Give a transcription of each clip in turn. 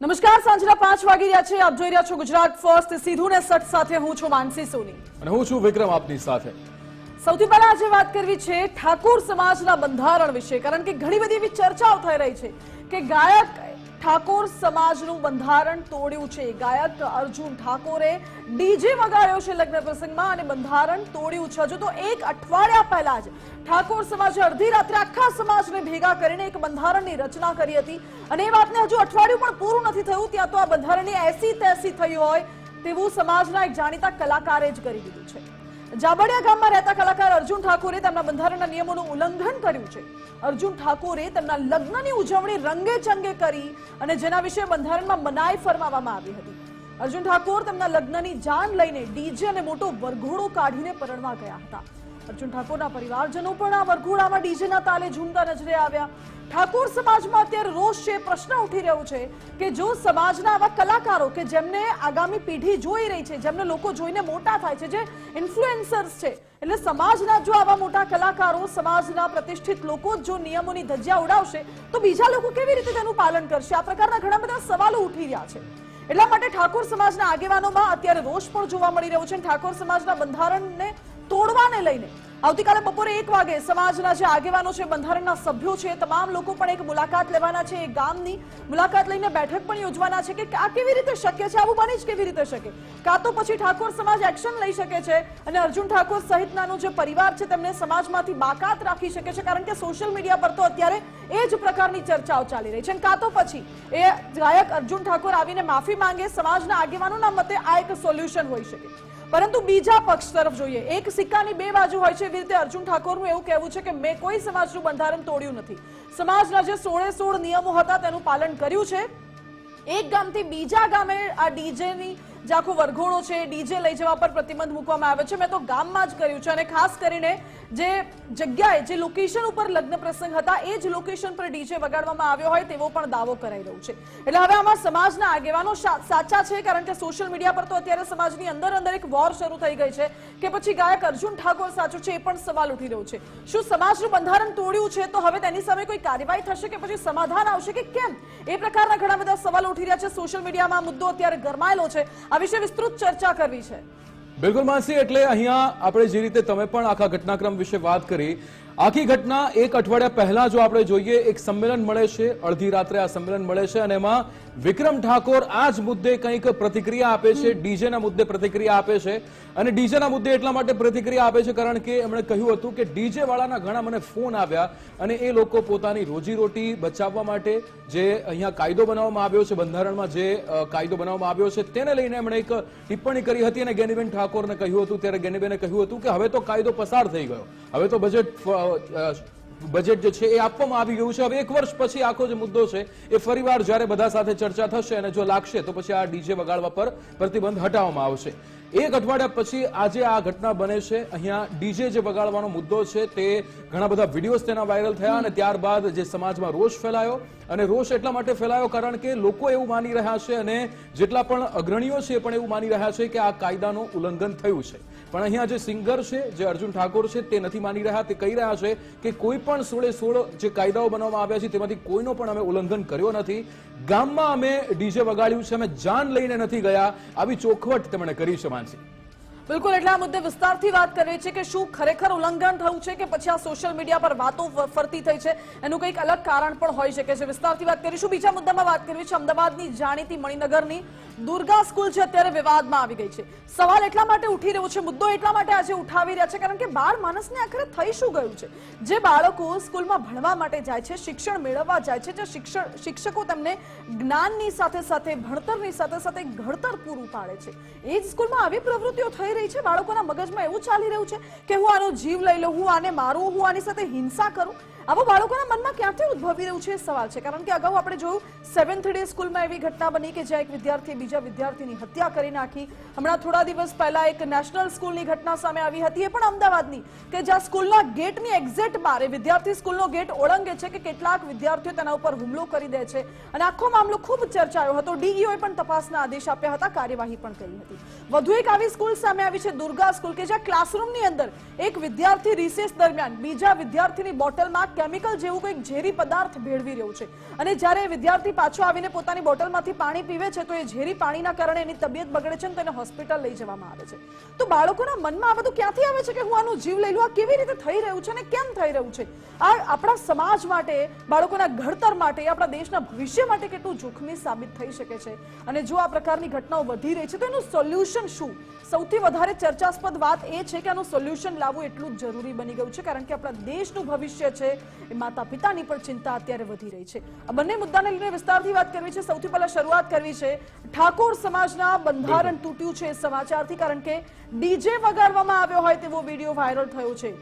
નમસ્કાર સાંજના પાંચ વાગી રહ્યા છે. આપ જોઈ રહ્યા છો ગુજરાત ફર્સ્ટ. સીધું ને સટ સાથે હું છું માનસી સોની. અને હું છું વિક્રમ આપની સાથે. સૌથી પહેલા આજે વાત કરવી છે ઠાકોર સમાજના બંધારણ વિશે કારણ કે ઘણી બધી એવી ચર્ચાઓ થઈ રહી છે કે ગાયક ઠાકોર સમાજનું બંધારણ તોડ્યું છે. ગાયક અર્જુન ઠાકોરે ડીજે વગાડ્યો છે લગ્ન પ્રસંગમાં અને બંધારણ તોડ્યું છે. હજુ તો એક અઠવાડિયા પહેલા જ ઠાકોર સમાજે અડધી રાત્રે આખા સમાજને ભેગા કરીને એક બંધારણની રચના કરી હતી. અને એ વાતને હજુ અઠવાડિયું પણ પૂરું નથી થયું. ત્યાં તો આ બંધારણની એસી તેસી થઈ હોય તેવું સમાજના એક જાણીતા કલાકારે જ કરી દીધું છે. જાબડિયા ગામમાં રહેતા કલાકાર અર્જુન ઠાકોરે તેમના બંધારણના નિયમોનું ઉલ્લંઘન કર્યું છે. અર્જુન ઠાકોરે તેમના લગ્નની ઉજવણી રંગે ચંગે કરી અને જેના વિશે બંધારણમાં મનાઈ ફરમાવવામાં આવી હતી. અર્જુન ઠાકોર તેમના લગ્નની જાન લઈને ડીજે અને મોટો વરઘોડો કાઢીને પરણવા ગયા હતા. અર્જુન ઠાકોરના પરિવારજનો પણ આ વરઘોડામાં ડીજેના તાલે ઝૂમતા નજરે આવ્યા. ઠાકોર સમાજમાં અત્યારે રોષ છે, પ્રશ્ન ઉઠી રહ્યો છે કે જો સમાજના આવા કલાકારો કે જેમને આગામી પેઢી જોઈ રહી છે, જેમને લોકો જોઈને મોટા થાય છે, જે ઇન્ફ્લુએન્સર્સ છે, એટલે સમાજના જો આવા મોટા કલાકારો સમાજના પ્રતિષ્ઠિત લોકો જો નિયમોની ધજ્જા ઉડાવશે, તો બીજા લોકો કેવી રીતે તેનું પાલન કરશે? આ પ્રકારના ઘણા બધા સવાલો ઉઠી રહ્યા છે. એટલા માટે ઠાકોર સમાજના આગેવાનોમાં અત્યારે રોષ પણ જોવા મળી રહ્યો છે ઠાકોર સમાજના બંધારણને તોડવાને લઈને આવતીકાલે બપોરે એક વાગે સમાજના જે આગેવાનો છે, બંધારણના સભ્યો છે, તમામ લોકો પણ એક મુલાકાત લેવાના છે, એ ગામની મુલાકાત લઈને બેઠક પણ યોજવાના છે કે આ કેવી રીતે શક્ય છે આવું બની જ કેવી રીતે શકે? કાં તો પછી ઠાકોર સમાજ એક્શન લઈ શકે છે અને અર્જુન ઠાકોર સહિતનાનો જે પરિવાર છે, તેમને સમાજમાંથી બાકાત રાખી શકે છે, કારણ કે સોશિયલ મીડિયા પર તો અત્યારે એ જ પ્રકારની ચર્ચાઓ ચાલી રહી છે. કાં તો પછી એ ગાયક અર્જુન ઠાકોર આવીને માફી માંગે, સમાજના આગેવાનોના મતે આ એક સોલ્યુશન હોઈ શકે. પરંતુ બીજા પક્ષ તરફ જોઈએ. એક સિક્કાની બે બાજુ હોય છે. એવી રીતે અર્જુન ઠાકોરનું એવું કહેવું છે કે મેં કોઈ સમાજનું બંધારણ તોડ્યું નથી. સમાજના જે સોળે સોળ નિયમો હતા તેનું પાલન કર્યું છે. એક ગામથી બીજા ગામે આ ડીજેની જે આખો વરઘોડો છે, ડીજે લઈ જવા પર પ્રતિબંધ મૂકવામાં આવ્યો છે. મેં તો ગામમાં જ કર્યું છે અને ખાસ કરીને જે જગ્યાએ જે લોકેશન ઉપર લગ્ન પ્રસંગ હતા, એ જ લોકેશન પર ડીજે વગાડવામાં આવ્યો હોય તેવો પણ દાવો કરાઈ રહ્યો છે. એટલે હવે આમાં સમાજના આગેવાનો સાચા છે, કારણ કે સોશિયલ મીડિયા પર તો અત્યારે સમાજની અંદર અંદર એક વોર શરૂ થઈ ગઈ છે કે પછી ગાયક અર્જુન ઠાકોર સાચું છે એ પણ સવાલ ઉઠી રહ્યો છે. શું સમાજનું બંધારણ તોડ્યું છે? તો હવે તેની સામે કોઈ કાર્યવાહી થશે કે પછી સમાધાન આવશે કે કેમ? એ પ્રકારના ઘણા બધા સવાલ ઉઠી રહ્યા છે. સોશિયલ મીડિયામાં મુદ્દો અત્યારે ગરમાયેલો છે. વિશે વિસ્તૃત ચર્ચા કરવી છે. બિલકુલ માનસી, એટલે અહીંયા આપણે જે રીતે તમે પણ આખા ઘટનાક્રમ વિશે વાત કરી આખી ઘટના એક અઠવાડિયા પહેલા જો આપણે જોઈએ, એક સંમેલન મળે છે, અડધી રાત્રે આ સંમેલન મળે છે અને એમાં વિક્રમ ઠાકોર આ જ મુદ્દે કંઈક પ્રતિક્રિયા આપે છે, ડીજેના મુદ્દે પ્રતિક્રિયા આપે છે. અને ડીજેના મુદ્દે એટલા માટે પ્રતિક્રિયા આપે છે કારણ કે એમણે કહ્યું હતું કે ડીજે વાળાના ઘણા મને ફોન આવ્યા અને એ લોકો પોતાની રોજીરોટી બચાવવા માટે જે અહીંયા કાયદો બનાવવામાં આવ્યો છે, બંધારણમાં જે કાયદો બનાવવામાં આવ્યો છે, તેને લઈને એમણે એક ટિપ્પણી કરી હતી અને ગેનીબેન ઠાકોરને કહ્યું હતું. ત્યારે ગેનીબેને કહ્યું હતું કે હવે તો કાયદો પસાર થઈ ગયો. હવે તો બજેટ બજેટ જે છે એ આપવામાં આવી ગયું છે. હવે એક વર્ષ પછી આખો જે મુદ્દો છે, એ ફરીવાર જ્યારે બધા સાથે ચર્ચા થશે અને જો લાગશે તો પછી આ ડીજે વગાડવા પર પ્રતિબંધ હટાવવામાં આવશે. એક અઠવાડિયા પછી આજે આ ઘટના બને છે. અહીંયા ડીજે જે વગાડવાનો મુદ્દો છે તે ઘણા બધા વિડીયોઝ તેના વાયરલ થયા અને ત્યારબાદ જે સમાજમાં રોષ ફેલાયો અને રોષ એટલા માટે ફેલાયો કારણ કે લોકો એવું માની રહ્યા છે અને જેટલા પણ અગ્રણીઓ છે એ પણ એવું માની રહ્યા છે કે આ કાયદાનું ઉલ્લંઘન થયું છે. પણ અહીંયા જે સિંગર છે, જે અર્જુન ઠાકોર છે તે નથી માની રહ્યા. તે કહી રહ્યા છે કે કોઈ પણ સોળે સોળ જે કાયદાઓ બનાવવામાં આવ્યા છે તેમાંથી કોઈનો પણ અમે ઉલ્લંઘન કર્યો નથી. ગામમાં અમે ડીજે વગાડ્યું છે, અમે જાન લઈને નથી ગયા. આવી ચોખવટ તેમણે કરી છે માનસી બિલકુલ, એટલે આ મુદ્દે વિસ્તારથી વાત કરવી છે કે શું ખરેખર ઉલ્લંઘન થયું છે કે પછી આ સોશિયલ મીડિયા પર વાતો ફરતી થઈ છે? એનું કંઈક અલગ કારણ પણ હોઈ શકે છે. વિસ્તારથી વાત કરીશું બીજા મુદ્દામાં વાત કરવી છે? અમદાવાદની જાણીતી મણિનગરની દુર્ગા સ્કૂલ છે અત્યારે વિવાદમાં આવી ગઈ છે. સવાલ એટલા માટે ઉઠી રહ્યો છે, મુદ્દો એટલા માટે આજે ઉઠાવી રહ્યા છે, કારણ કે બાળ માણસને આખરે થઈ શું ગયું છે? જે બાળકો સ્કૂલમાં ભણવા માટે જાય છે, શિક્ષણ મેળવવા જાય છે, જે શિક્ષણ શિક્ષકો તેમને જ્ઞાનની સાથે સાથે, ભણતરની સાથે સાથે ઘડતર પૂરું પાડે છે. એ જ સ્કૂલમાં આવી પ્રવૃત્તિઓ થઈ રહી છે, બાળકોના મગજમાં એવું ચાલી રહ્યું છે કે હું આનો જીવ લઈ લઉં, હું આને મારું, હું આની સાથે હિંસા કરું? આવો બાળકોના મનમાં ક્યાંથી ઉદ્ભવી રહ્યું છે સવાલ છે. કારણ કે અગાઉ આપણે જોયું સેવન્થ ડે સ્કૂલમાં એવી ઘટના બની કે જ્યાં એક વિદ્યાર્થીએ બીજા વિદ્યાર્થીની હત્યા કરી નાખી. હમણાં થોડા દિવસ પહેલા એક નેશનલ સ્કૂલની ઘટના સામે આવી હતી. એ પણ અમદાવાદની કે જ્યાં સ્કૂલના ગેટની એક્ઝેક્ટ બારે વિદ્યાર્થી સ્કૂલનો ગેટ ઓળંગે છે કે કેટલાક વિદ્યાર્થીઓ તેના ઉપર હુમલો કરી દે છે. અને આખો મામલો ખૂબ ચર્ચાયો હતો. ડીઈઓએ પણ તપાસના આદેશ આપ્યા હતા. કાર્યવાહી પણ કરી હતી. વધુ એક આવી સ્કૂલ સામે આવી છે દુર્ગા સ્કૂલ કે જ્યાં ક્લાસરૂમની અંદર એક વિદ્યાર્થી રિસેસ દરમિયાન બીજા વિદ્યાર્થીની બોટલમાં કેમિકલ જેવું કંઈક ઝેરી પદાર્થ ભેળવી રહ્યું છે. અને જ્યારે વિદ્યાર્થી પાછો આવીને પોતાની બોટલમાંથી પાણી પીવે છે, તો એ ઝેરી પાણીના કારણે એની તબિયત બગડે છે અને તેને હોસ્પિટલ લઈ જવામાં આવે છે. તો બાળકોના મનમાં આ બધું ક્યાંથી આવે છે કે હું આનું જીવ લઈ લઉં? આ કેવી રીતે થઈ રહ્યું છે અને કેમ થઈ રહ્યું છે? આ આપણા સમાજ માટે, બાળકોના ઘડતર માટે, આપણા દેશના ભવિષ્ય માટે કેટલું જોખમી સાબિત થઈ શકે છે? અને જો આ પ્રકારની ઘટનાઓ વધી રહી છે, તો એનું સોલ્યુશન શું? સૌથી વધારે ચર્ચાસ્પદ વાત એ છે કે આનું સોલ્યુશન લાવવું એટલું જ જરૂરી બની ગયું છે, કારણ કે આપણા દેશનું ભવિષ્ય છે એ માતા પિતાની પણ ચિંતા અત્યારે વધી રહી છે. આ બંને મુદ્દાને લઈને વિસ્તારથી વાત કરવી છે. સૌથી પહેલા શરૂઆત કરવી છે. ઠાકોર સમાજના બંધારણ તૂટ્યું છે સમાચારથી કારણ કે ડીજે વગાડવામાં આવ્યો હોય તેવો વીડિયો વાયરલ થયો છે.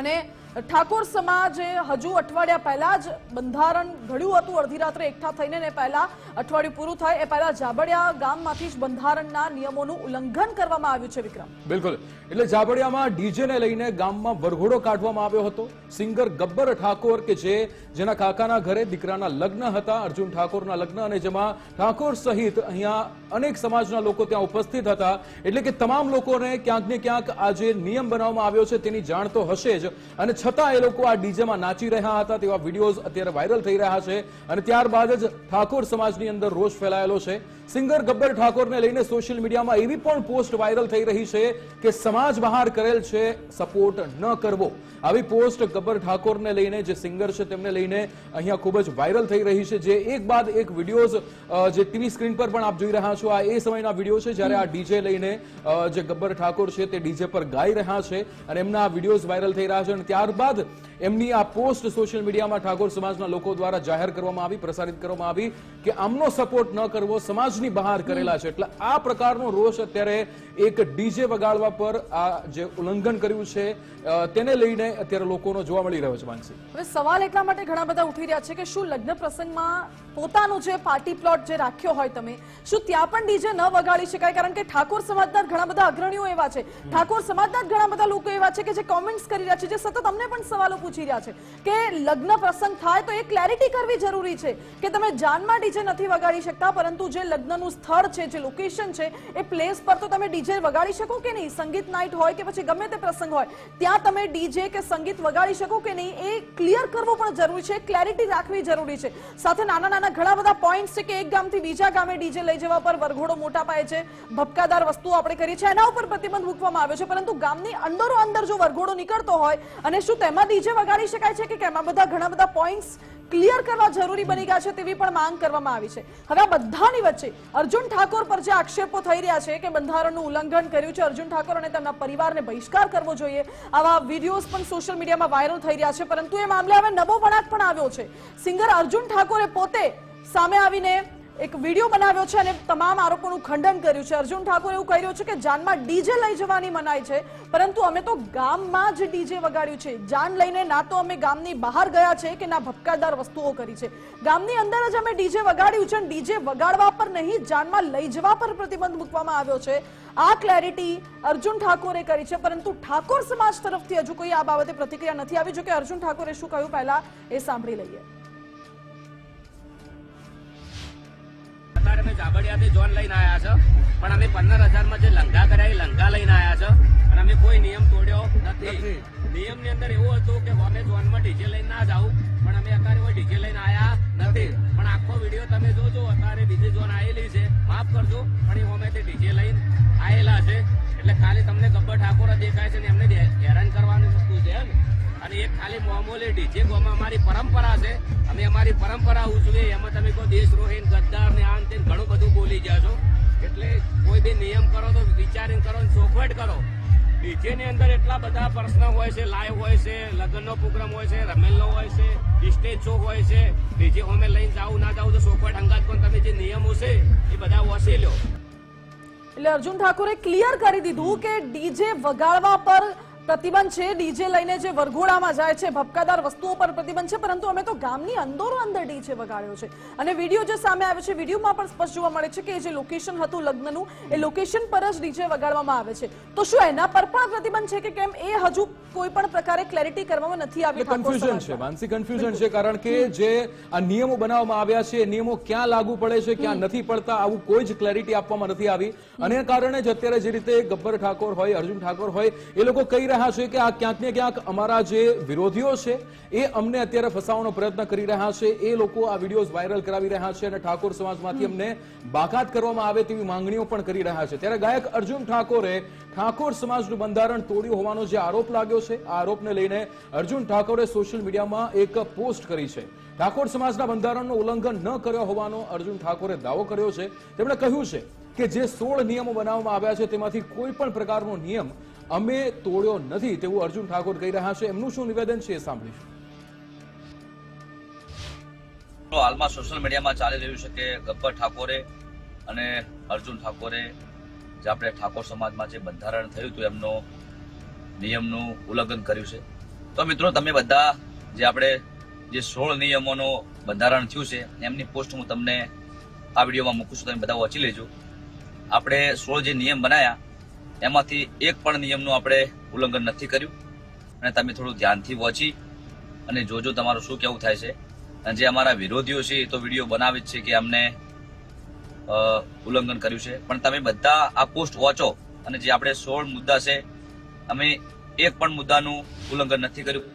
અને ઠાકોર સમાજે હજુ અઠવાડિયા પહેલા જ બંધારણ ઘડ્યું હતું. અડધી રાત્રે એકઠા થઈને ને પહેલા અઠવાડિયું પૂરું થાય, એ પહેલા જાબડિયા ગામમાંથી જ બંધારણના નિયમોનું ઉલ્લંઘન કરવામાં આવ્યું છે, વિક્રમ. બિલકુલ. એટલે જાબડિયામાં ડીજેને લઈને ગામમાં વરઘોડો કાઢવામાં આવ્યો હતો. સિંગર ગબ્બર ઠાકોર કે જે, જેના કાકાના ઘરે દીકરાના લગ્ન હતા, અર્જુન ઠાકોરના લગ્ન અને જેમાં ઠાકોર સહિત અહીંયા અનેક સમાજના લોકો ત્યાં ઉપસ્થિત હતા. એટલે કે તમામ લોકોને ક્યાંક ને ક્યાંક આ જે નિયમ બનાવવામાં આવ્યો છે, તેની જાણ તો હશે જ. અને છતાં એ લોકો આ ડીજેમાં નાચી રહ્યા હતા તેવા વિડીયોઝ અત્યારે વાયરલ થઈ રહ્યા છે. અને ત્યારબાદ જ ઠાકોર સમાજની અંદર રોષ ફેલાયેલો છે. સિંગર ગબ્બર ઠાકોરને લઈને સોશિયલ મીડિયામાં એવી પણ પોસ્ટ વાયરલ થઈ રહી છે કે સમાજ બહાર કરેલ છે, સપોર્ટ ન કરવો. આવી પોસ્ટ ગબ્બર ઠાકોરને લઈને જે સિંગર છે તેમને લઈને અહીંયા ખૂબ જ વાયરલ થઈ રહી છે. જે એક બાદ એક વિડીયોઝ જે ટીવી સ્ક્રીન પર પણ આપ જોઈ રહ્યા છો. આ એ સમયના વીડિયો છે જ્યારે આ ડીજે લઈને જે ગબ્બર ઠાકોર છે તે ડીજે પર ગાઈ રહ્યા છે અને એમના વિડીયોઝ વાયરલ થઈ રહ્યા છે અને ત્યારબાદ એમની આ પોસ્ટ સોશિયલ મીડિયામાં ઠાકોર સમાજના લોકો દ્વારા જાહેર કરવામાં આવી, પ્રસારિત કરવામાં આવી કે આમનો સપોર્ટ ન કરવો, સમાજની બહાર કરેલા છે. એટલે આ પ્રકારનો રોષ અત્યારે એક ડીજે વગાડવા પર આ જે ઉલ્લંઘન કર્યું છે તેને લઈને અત્યારે લોકોનો જોવા મળી રહ્યો છે, માનસી. હવે સવાલ એટલા માટે ઘણા બધા ઉઠી રહ્યા છે કે શું લગ્ન પ્રસંગમાં પોતાનું જે પાર્ટી પ્લોટ જે રાખ્યો હોય તમે, શું ત્યાં પણ ડીજે ન વગાડી શકાય? કારણ કે ઠાકોર સમાજના ઘણા બધા અગ્રણીઓ એવા છે. ઠાકોર સમાજના ઘણા બધા લોકો એવા છે કે જે કોમેન્ટ્સ કરી રહ્યા છે, જે સતત અમને પણ સવાલો પૂછી રહ્યા છે કે લગ્ન પ્રસંગ થાય તો એ ક્લેરિટી કરવી જરૂરી છે કે તમે જાનમાં ડીજે નથી વગાડી શકતા, પરંતુ જે લગ્નનું સ્થળ છે, જે લોકેશન છે, એ પ્લેસ પર તો તમે ડીજે વગાડી શકો કે નહીં? સંગીત નાઇટ હોય કે પછી ગમે તે પ્રસંગ હોય, ત્યાં તમે ડીજે કે સંગીત વગાડી શકો કે નહીં? એ ક્લિયર કરવું પણ જરૂરી છે ક્લેરિટી રાખવી જરૂરી છે. સાથે નાના નાના ઘણા બધા પોઈન્ટ્સ છે કે એક ગામથી બીજા ગામે ડીજે લઈ જવા પર વરઘોડો મોટા પાયે છે, ભપકાદાર વસ્તુઓ આપણે કરીએ છીએ એના ઉપર પ્રતિબંધ મૂકવામાં આવ્યો છે, પરંતુ ગામની અંદરો અંદર જો વરઘોડો નીકળતો હોય અને શું તેમાં ડીજે વગાડી શકાય છે કે એમાં બધા ઘણા બધા પોઈન્ટ્સ ક્લિયર કરવા જરૂરી બની ગયા છે તેવી પણ માંગ કરવામાં આવી છે. હવે બધાની વચ્ચે અર્જુન ઠાકોર પર જે આક્ષેપો થઈ રહ્યા છે કે બંધારણનું ઉલ્લંઘન કર્યું છે, અર્જુન ઠાકોર અને તેમના પરિવારને બહિષ્કાર કરવો જોઈએ, આવા વિડીયોઝ પણ સોશિયલ મીડિયામાં વાયરલ થઈ રહ્યા છે. પરંતુ એ મામલે હવે નવો વળાંક પણ આવ્યો છે. સિંગર અર્જુન ઠાકોરે પોતે સામે આવીને એક વીડિયો બનાવ્યો છે અને તમામ આરોપોનું ખંડન કર્યું છે. અર્જુન ઠાકોર એવું કહી રહ્યો છે કે જાનમાં ડીજે લઈ જવાની મનાઈ છે, પરંતુ અમે તો ગામમાં જ ડીજે વગાડ્યું છે. જાન લઈને ના તો અમે ગામની બહાર ગયા છે કે ના ભપકાદાર વસ્તુઓ કરી છે. ગામની અંદર જ અમે ડીજે વગાડ્યું છે ડીજે વગાડવા પર નહીં, જાનમાં લઈ જવા પર પ્રતિબંધ મૂકવામાં આવ્યો છે. આ ક્લેરિટી અર્જુન ઠાકોરે કરી છે, પરંતુ ઠાકોર સમાજ તરફથી હજુ કોઈ આ બાબતે પ્રતિક્રિયા નથી આવી. જો કે અર્જુન ઠાકોરે શું કહ્યું પહેલા એ સાંભળી લઈએ. અત્યારે અમે જાબડિયાથી જોન લઈને આવ્યા છે. પણ અમે પંદર હજારમાં જે લંઘા કર્યા એ લંઘા લઈને આવ્યા છે. અને અમે કોઈ નિયમ તોડ્યો નથી. નિયમની અંદર એવું હતું કે અમે જોનમાં ડીજે લઈને ના જાવું પણ અમે અત્યારે કોઈ ડીજે લઈને આવ્યા નથી. પણ આખો વીડિયો તમે જોજો અત્યારે બીજી ઝોન આવેલી છે. માફ કરજો પણ એ અમે તે ડીજે લઈને આવેલા છે. એટલે ખાલી તમને ગબ્બર ઠાકોર દેખાય છે ને એમને હેરાન કરવાની વસ્તુ છે એમ. અને એક ખાલી મામૂલી ડીજે ગોમાં અમારી પરંપરા છે, અમે અમારી પરંપરા ઉજવીએ, એમાં તમે કહો દેશરોહીન ગદ્દાર ને આન તેમ ઘણું બધું બોલી ગયા છો. એટલે કોઈ બી નિયમ કરો તો વિચારીને કરો ચોખવટ કરો. ડીજેની અંદર એટલા બધા પ્રશ્ન હોય છે, લાઈવ હોય છે, લગ્નનો પ્રોગ્રામ હોય છે, રમેલનો હોય છે, સ્ટેજ શો હોય છે. ડીજે હોમે લઈને જાવ ના જાવ તો સોફટ હંગાત પણ તમે જે નિયમો છે, એ બધા વસી લો. એટલે અર્જુન ઠાકોરે ક્લિયર કરી દીધું કે ડીજે વગાડવા પર પ્રતિબંધ છે ડીજે લઈને જે વરઘોડામાં જાય છે ભપકાદાર વસ્તુઓ પર પ્રતિબંધ છે પરંતુ અમે તો ગામની અંદરો અંદર ડીજે વગાડ્યો છે. અને વીડિયો જે સામે આવ્યો છે વિડીયોમાં પણ સ્પષ્ટ જોવા મળે છે કે જે લોકેશન હતું લગ્નનું એ લોકેશન પર જ ડીજે વગાડવામાં આવે છે. તો શું એના પર પણ પ્રતિબંધ છે કે કેમ? એ હજુ કોઈ પણ પ્રકારે ક્લેરિટી કરવામાં નથી આવી કન્ફ્યુઝન છે માનસિક માનસી કન્ફ્યુઝન છે કારણ કે જે આ નિયમો બનાવવામાં આવ્યા છે એ નિયમો ક્યાં લાગુ પડે છે ક્યાં નથી પડતા આવું કોઈ જ ક્લેરિટી આપવામાં નથી આવી. અને કારણે જ અત્યારે જે રીતે ગબ્બર ઠાકોર હોય અર્જુન ઠાકોર હોય એ લોકો કહી રહ્યા છે કે આ ક્યાંક ને ક્યાંક અમારા જે વિરોધીઓ છે, એ અમને અત્યારે ફસાવવાનો પ્રયત્ન કરી રહ્યા છે. એ લોકો આ વિડીયોઝ વાયરલ કરાવી રહ્યા છે અને ઠાકોર સમાજમાંથી અમને બાકાત કરવામાં આવે તેવી માંગણીઓ પણ કરી રહ્યા છે. ત્યારે ગાયક અર્જુન ઠાકોરે ઠાકોર સમાજનું બંધારણ તોડ્યું હોવાનો જે આરોપ લાગ્યો છે, આ આરોપને લઈને અર્જુન ઠાકોરે સોશિયલ મીડિયામાં એક પોસ્ટ કરી છે. ઠાકોર સમાજના બંધારણનું ઉલ્લંઘન ન કર્યો હોવાનો અર્જુન ઠાકોરે દાવો કર્યો છે. તેમણે કહ્યું છે કે જે સોળ નિયમો બનાવવામાં આવ્યા છે, તેમાંથી કોઈ પણ પ્રકારનો નિયમ અમે તોડ્યો નથી તેવું અર્જુન ઠાકોર કહી રહ્યા છે. એમનું શું નિવેદન છે એ સાંભળીશું. હાલમાં સોશિયલ મીડિયામાં ચાલી રહ્યું છે કે ગબ્બર ઠાકોરે અને અર્જુન ઠાકોરે જે આપણે ઠાકોર સમાજમાં જે બંધારણ થયું હતું, એમનો નિયમનું ઉલ્લંઘન કર્યું છે. તો મિત્રો, તમે બધા જે આપણે જે સોળ નિયમોનું બંધારણ થયું છે, એમની પોસ્ટ હું તમને આ વિડીયોમાં મૂકું છું. તમે બધા વાંચી લેજો. આપણે સોળ જે નિયમ બનાયા એમાંથી એક પણ નિયમનું આપણે ઉલ્લંઘન નથી કર્યું. અને તમે થોડું ધ્યાનથી વોચી અને જોજો તમારું શું કેવું થાય છે. અને જે અમારા વિરોધીઓ છે એ તો વીડિયો બનાવે જ છે કે અમને ઉલ્લંઘન કર્યું છે. પણ તમે બધા આ પોસ્ટ વોચો અને જે આપણે સોળ મુદ્દા છે, અમે એક પણ મુદ્દાનું ઉલ્લંઘન નથી કર્યું.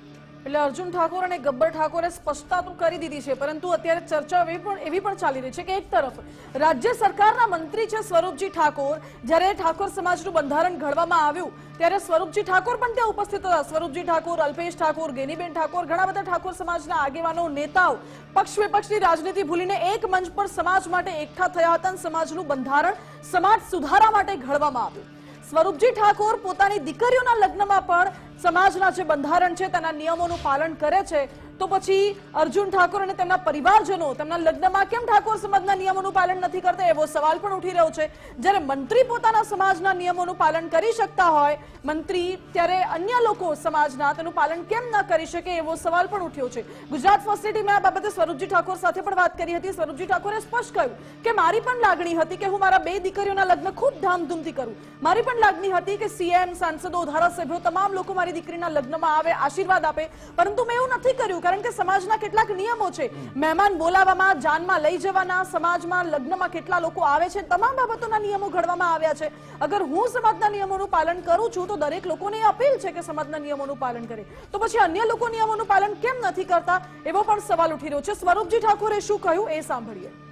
એટલે અર્જુન ઠાકોર અને ગબ્બર ઠાકોરે સ્પષ્ટતા તો કરી દીધી છે, પરંતુ અત્યારે ચર્ચા એવી પણ એવી પણ ચાલી રહી છે કે એક તરફ રાજ્ય સરકારના મંત્રી છે સ્વરૂપજી ઠાકોર, જ્યારે ઠાકોર સમાજનું બંધારણ ઘડવામાં આવ્યું, ત્યારે સ્વરૂપજી ઠાકોર પણ ત્યાં ઉપસ્થિત હતા. સ્વરૂપજી ઠાકોર, અલ્પેશ ઠાકોર, ગેનીબેન ઠાકોર, ઘણા બધા ઠાકોર સમાજના આગેવાનો, નેતાઓ પક્ષ વિપક્ષની રાજનીતિ ભૂલીને એક મંચ પર સમાજ માટે એકઠા થયા હતા સમાજનું બંધારણ સમાજ સુધારા માટે ઘડવામાં આવ્યું. સ્વરૂપજી ઠાકોર પોતાની દીકરીઓના લગ્નમાં પણ સમાજના જે બંધારણ છે, તેના નિયમોનું પાલન કરે છે, તો પછી અર્જુન ઠાકોર અને તેમના પરિવારજનો, તેમના લગ્નમાં કેમ ઠાકોર સમાજના નિયમોનું પાલન નથી કરતા? એવો સવાલ પણ ઉઠી રહ્યો છે. જ્યારે મંત્રી પોતાના સમાજના નિયમોનું પાલન કરી શકતા હોય, મંત્રી ત્યારે અન્ય લોકો સમાજના તેનું પાલન કેમ ન કરી શકે, એવો સવાલ પણ ઉઠ્યો છે. ગુજરાત ફર્સ્ટ મેં આ બાબતે સ્વરૂપજી ઠાકોર સાથે પણ વાત કરી હતી. સ્વરૂપજી ઠાકોરે સ્પષ્ટ કહ્યું કે મારી પણ લાગણી હતી કે હું મારા બે દીકરીઓના લગ્ન ખૂબ ધામધૂમથી કરું. મારી પણ લાગણી હતી કે સીએમ, સાંસદો, ધારાસભ્યો, તમામ લોકો મારી દીકરીના લગ્નમાં આવે, આશીર્વાદ આપે. પરંતુ મેં એવું નથી કર્યું, કારણ કે સમાજના કેટલાક નિયમો છે. મહેમાન બોલાવવામાં જાનમાં લઈ જવાના, સમાજમાં લગ્નમાં કેટલા લોકો આવે છે, તમામ બાબતોના નિયમો ઘડવામાં આવ્યા છે. અગર હું સમાજના નિયમોનું પાલન કરું છું, તો દરેક લોકોને અપીલ છે કે સમાજના નિયમોનું પાલન કરે. તો પછી અન્ય લોકો નિયમોનું પાલન કેમ નથી કરતા? એવો પણ સવાલ ઉઠી રહ્યો છે. સ્વરૂપજી ઠાકોરે શું કહ્યું એ સાંભળીએ.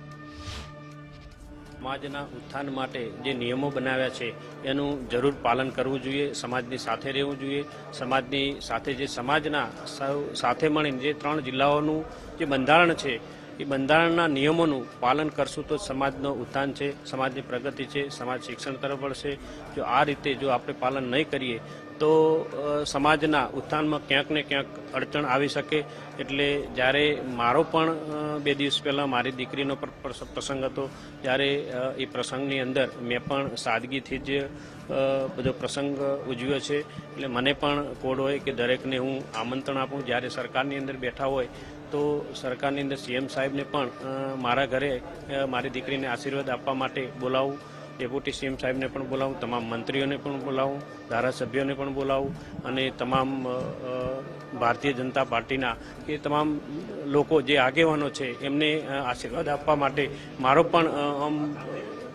સમાજના ઉત્થાન માટે જે નિયમો બનાવ્યા છે, એનું જરૂર પાલન કરવું જોઈએ, સમાજની સાથે રહેવું જોઈએ. સમાજની સાથે જે સમાજના સાથે મળીને જે ત્રણ જિલ્લાઓનું જે બંધારણ છે, એ બંધારણના નિયમોનું પાલન કરશું તો સમાજનો ઉત્થાન છે, સમાજની પ્રગતિ છે, સમાજ શિક્ષણ તરફ વળશે. જો આ રીતે જો આપણે પાલન નહીં કરીએ તો સમાજના ઉત્થાનમાં ક્યાંક ને ક્યાંક અડચણ આવી શકે. એટલે જ્યારે મારો પણ બે દિવસ પહેલાં મારી દીકરીનો પ્રસંગ હતો, ત્યારે એ પ્રસંગની અંદર મેં પણ સાદગીથી જ બધો પ્રસંગ ઉજવ્યો છે. એટલે મને પણ કોડ હોય કે દરેકને હું આમંત્રણ આપું. જ્યારે સરકારની અંદર બેઠા હોય, તો સરકારની અંદર સીએમ સાહેબને પણ મારા ઘરે મારી દીકરીને આશીર્વાદ આપવા માટે બોલાવું. ડેપ્યુટી સીએમ સાહેબને પણ બોલાવું, તમામ મંત્રીઓને પણ બોલાવું, ધારાસભ્યોને પણ બોલાવું અને તમામ ભારતીય જનતા પાર્ટીના એ તમામ લોકો જે આગેવાનો છે એમને આશીર્વાદ આપવા માટે મારો પણ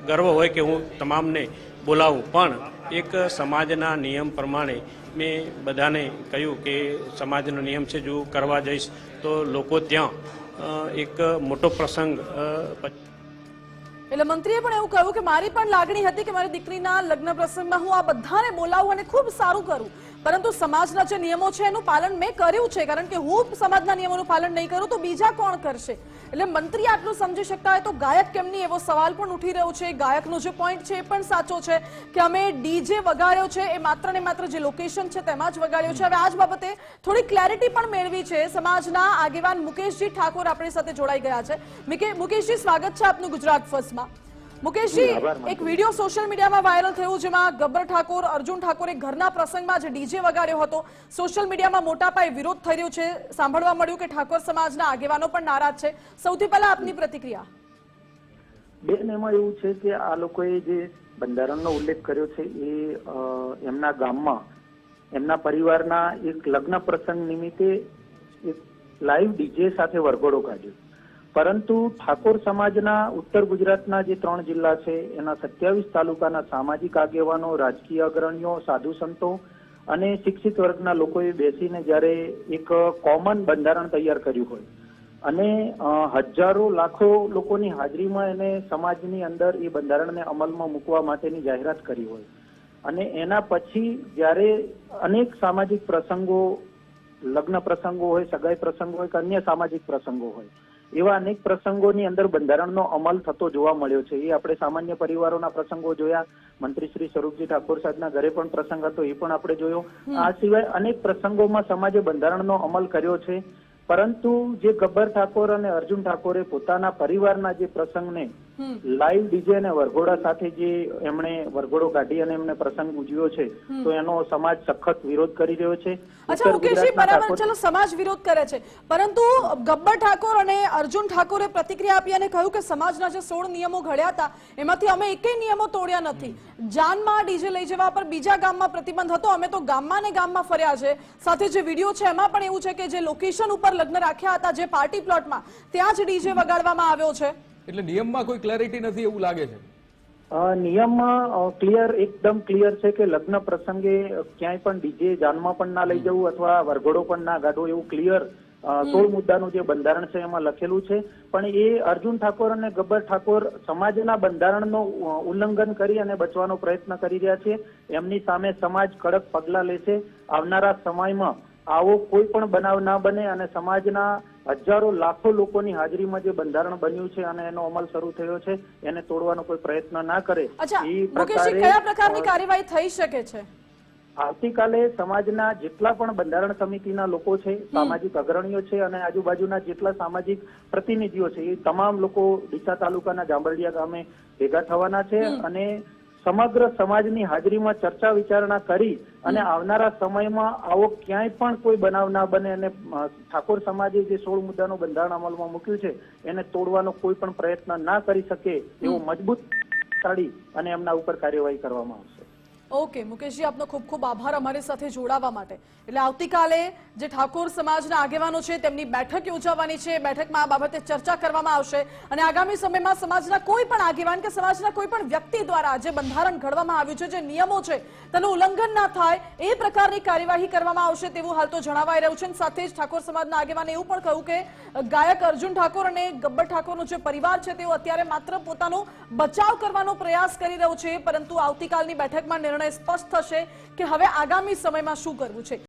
ગર્વ હોય કે હું તમામને બોલાવું. પણ એક સમાજના નિયમ પ્રમાણે મેં બધાને કહ્યું કે સમાજનો નિયમ છે, જો કરવા જઈશ તો લોકો ત્યાં એક મોટો પ્રસંગ એટલે મંત્રીએ પણ એવું કહ્યું કે મારી પણ લાગણી હતી કે મારી દીકરીના લગ્ન પ્રસંગમાં હું આ બધાને બોલાવું અને ખૂબ સારું કરું. પરંતુ સમાજના જે નિયમો છે એનું પાલન મેં કર્યું છે. કારણ કે હું સમાજના નિયમોનું પાલન નહીં કરું તો બીજા કોણ કરશે? એટલે મંત્રી આટલું સમજી શકતા હોય તો ગાયક કેમ નહીં એવો સવાલ પણ ઉઠી રહ્યો છે. ગાયકનો જે પોઈન્ટ છે એ પણ સાચો છે કે અમે ડીજે વગાડ્યો છે. એ માત્ર ને માત્ર જે લોકેશન છે તેમાં જ વગાડ્યો છે. હવે આ જ બાબતે થોડી ક્લેરિટી પણ મેળવી છે. સમાજના આગેવાન મુકેશજી ઠાકોર આપણી સાથે જોડાઈ ગયા છે. મિકે- મુકેશજી, સ્વાગત છે આપનું ગુજરાત ફર્સ્ટમાં મુકેશજી એક વીડિયો સોશિયલ મીડિયામાં વાયરલ થયું જેમાં ગબ્બર ઠાકોર અર્જુન ઠાકોરે ઘરના પ્રસંગમાં જે ડીજે વગાડ્યો હતો. સોશિયલ મીડિયામાં મોટા પાયે વિરોધ થઈ રહ્યો છે. સાંભળવા મળ્યું કે ઠાકોર સમાજના આગેવાનો પણ નારાજ છે. સૌથી પહેલા આપની પ્રતિક્રિયા. બેન એમાં એવું છે કે આ લોકોએ જે બંધારણનો ઉલ્લેખ કર્યો છે એ એમના ગામમાં એમના પરિવારના એક લગ્ન પ્રસંગ નિમિત્તે એક લાઈવ ડીજે સાથે વરઘોડો કાઢ્યો. પરંતુ ઠાકોર સમાજના ઉત્તર ગુજરાતના જે ત્રણ જિલ્લા છે, એના સત્યાવીસ તાલુકાના સામાજિક આગેવાનો, રાજકીય અગ્રણીઓ, સાધુ સંતો અને શિક્ષિત વર્ગના લોકોએ બેસીને જ્યારે એક કોમન બંધારણ તૈયાર કર્યું હોય. અને હજારો લાખો લોકોની હાજરીમાં એને સમાજની અંદર એ બંધારણને અમલમાં મૂકવા માટેની જાહેરાત કરી હોય. અને એના પછી જ્યારે અનેક સામાજિક પ્રસંગો, લગ્ન પ્રસંગો હોય, સગાઈ પ્રસંગો હોય કે અન્ય સામાજિક પ્રસંગો હોય એવા અનેક પ્રસંગોની અંદર બંધારણનો અમલ થતો જોવા મળ્યો છે. એ આપણે સામાન્ય પરિવારોના પ્રસંગો જોયા. મંત્રી શ્રી સ્વરૂપજી ઠાકોર સાહેબના ઘરે પણ પ્રસંગ હતો એ પણ આપણે જોયો. આ સિવાય અનેક પ્રસંગોમાં સમાજે બંધારણનો અમલ કર્યો છે. પરંતુ જે ગબ્બર ઠાકોર અને અર્જુન ઠાકોરે પોતાના પરિવારના જે પ્રસંગને લાઈવ ડીજે અને વરઘોડા સાથે જે એમણે વરઘોડો કાઢી અને એમને પ્રસંગ ઉજવ્યો છે તો એનો સમાજ સખત વિરોધ કરી રહ્યો છે. અચ્છા મુકેશજી બરાબર. ચલો સમાજ વિરોધ કરે છે. પરંતુ ગબ્બર ઠાકોર અને અર્જુન ઠાકોરે પ્રતિક્રિયા આપી અને કહ્યું કે સમાજના જે સોળ નિયમો ઘડ્યા હતા એમાંથી અમે એકેય નિયમો તોડ્યા નથી. જાનમાં ડીજે લઈ જવા પર બીજા ગામમાં પ્રતિબંધ હતો. અમે તો ગામમાં ને ગામમાં ફર્યા છે. સાથે જે વીડિયો છે એમાં પણ એવું છે કે જે લોકેશન ઉપર લગ્ન રાખ્યા હતા જે પાર્ટી પ્લોટમાં ત્યાં જ ડીજે વગાડવામાં આવ્યો છે. એટલે નિયમમાં કોઈ ક્લેરિટી નથી એવું લાગે છે? નિયમમાં ક્લિયર એકદમ ક્લિયર છે કે લગ્ન પ્રસંગે ક્યાંય પણ ડીજે જાનમાં પણ ના લઈ જવું અથવા વરઘોડો પણ ના ગાઢવો એવું ક્લિયર સોળ મુદ્દાનું જે બંધારણ છે એમાં લખેલું છે. પણ એ અર્જુન ઠાકોર અને ગબ્બર ઠાકોર સમાજના બંધારણનો ઉલ્લંઘન કરી અને બચવાનો પ્રયત્ન કરી રહ્યા છે. એમની સામે સમાજ કડક પગલાં લેશે. આવનારા સમયમાં આવો કોઈ પણ બનાવ ના બને અને સમાજના હજારો લાખો લોકોની હાજરીમાં જે બંધારણ બન્યું છે અને એનો અમલ શરૂ થયો છે એને તોડવાનો કોઈ પ્રયત્ન ના કરે. એ મુકેશજી કયા પ્રકારની કાર્યવાહી થઈ શકે છે? આવતીકાલે સમાજના જેટલા પણ બંધારણ સમિતિના લોકો છે સામાજિક અગ્રણીઓ છે અને આજુબાજુના જેટલા સામાજિક પ્રતિનિધિઓ છે એ તમામ લોકો ડીસા તાલુકાના જાંબરડિયા ગામે ભેગા થવાના છે અને સમગ્ર સમાજની હાજરીમાં ચર્ચા વિચારણા કરી અને આવનારા સમયમાં આવો ક્યાંય પણ કોઈ બનાવ ના બને અને ઠાકોર સમાજે જે સોળ મુદ્દાનું બંધારણ અમલમાં મૂક્યું છે એને તોડવાનો કોઈ પણ પ્રયત્ન ના કરી શકે એવો મજબૂત કાઢી અને એમના ઉપર કાર્યવાહી કરવામાં આવશે. ઓકે મુકેશજી, આપનો ખૂબ ખૂબ આભાર અમારી સાથે જોડાવા માટે. એટલે આવતીકાલે જે ઠાકોર સમાજના આગેવાનો છે, તેમની બેઠક યોજાવાની છે. બેઠકમાં આ બાબતે ચર્ચા કરવામાં આવશે. અને આગામી સમયમાં સમાજના કોઈ પણ આગેવાન કે સમાજના કોઈ પણ વ્યક્તિ દ્વારા જે બંધારણ ઘડવામાં આવ્યું છે, જે નિયમો છે, તેનું ઉલ્લંઘન ના થાય, એ પ્રકારની કાર્યવાહી કરવામાં આવશે તેવું હાલ તો જણાવાઈ રહ્યું છે. અને સાથે જ ઠાકોર સમાજના આગેવાને એવું પણ કહ્યું કે, ગાયક અર્જુન ઠાકોર અને ગબ્બર ઠાકોરનો જે પરિવાર છે, તેઓ અત્યારે માત્ર પોતાનો બચાવ કરવાનો પ્રયાસ કરી રહ્યો છે. પરંતુ આવતીકાલની બેઠકમાં નિર્ણય સ્પષ્ટ થશે કે હવે આગામી સમયમાં શું કરવું છે.